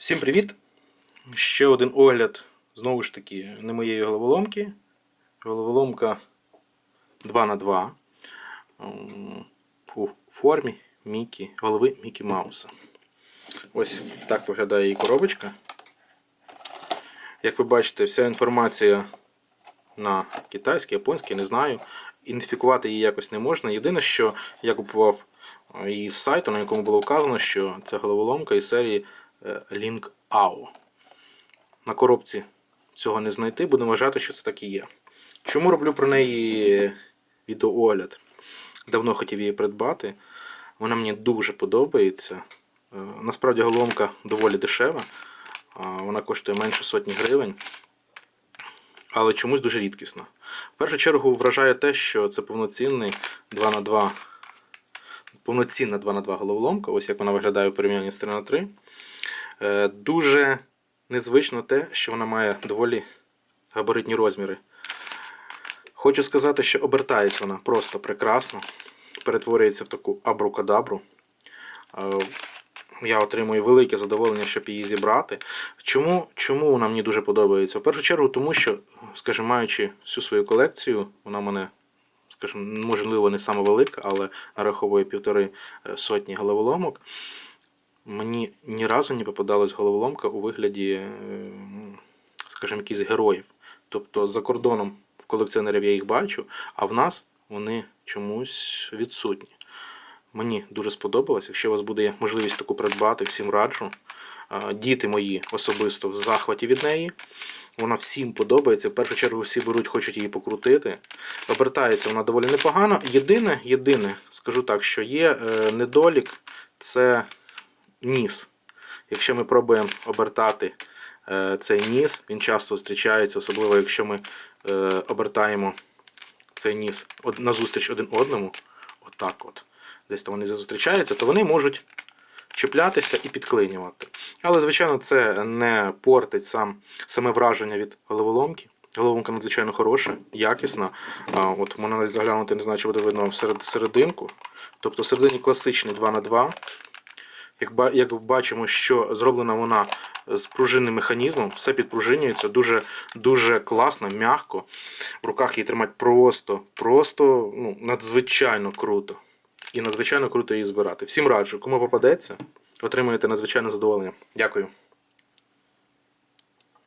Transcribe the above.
Всім привіт! Ще один огляд, знову ж таки, не моєї головоломки. Головоломка 2х2 у формі Мікі, голови Мікі Мауса. Ось так виглядає її коробочка. Як ви бачите, вся інформація на китайській, японській, не знаю. Ідентифікувати її якось не можна. Єдине, що я купував е, її з сайту, на якому було вказано, що це головоломка із серії Link AO. На коробці цього не знайти, будемо вважати, що це так і є. Чому роблю про неї відеоогляд? Давно хотів її придбати. Вона мені дуже подобається. Е, Насправді головоломка доволі дешева. Вона коштує менше сотні гривень але чомусь дуже рідкісна. В першу чергу вражає те, що це повноцінний 2х2, повноцінна 2х2 головоломка, ось як вона виглядає у порівнянні з 3х3. Е, Дуже незвично те, що вона має доволі габаритні розміри. Хочу сказати, що обертається вона просто прекрасно, перетворюється в таку абрукадабру. Е, я отримую велике задоволення, щоб її зібрати. Чому, чому вона мені дуже подобається? В першу чергу, тому що, скажімо, маючи всю свою колекцію, вона мене, скажімо, можливо, не саме велика, але нараховує півтори е, сотні головоломок. Мені ні разу не попадалась головоломка у вигляді, е, скажімо, якихось героїв. Тобто за кордоном в колекціонерів я їх бачу, а в нас вони чомусь відсутні. Мені дуже сподобалось. Якщо у вас буде можливість таку придбати, всім раджу. Діти мої особисто в захваті від неї. Вона всім подобається. В першу чергу всі беруть, хочуть її покрутити. Обертається вона доволі непогано. Єдине, єдине, скажу так, що є е, недолік це ніс. Якщо ми пробуємо обертати е, цей ніс, він часто зустрічається, особливо якщо ми е, обертаємо цей ніс назустріч один одному. Отак от десь там вони зустрічаються, то вони можуть чіплятися і підклинювати. Але, звичайно, це не портить сам, саме враження від головоломки. Головоломка надзвичайно хороша, якісна. А, от можна заглянути, не знаю, чи буде видно всеред, серединку. Тобто всередині класичний 2х2. Як, бачимо, що зроблена вона з пружинним механізмом, все підпружинюється дуже, дуже класно, м'яко. В руках її тримати просто, просто ну, надзвичайно круто. І надзвичайно круто її збирати. Всім раджу, кому попадеться, отримуєте надзвичайне задоволення. Дякую.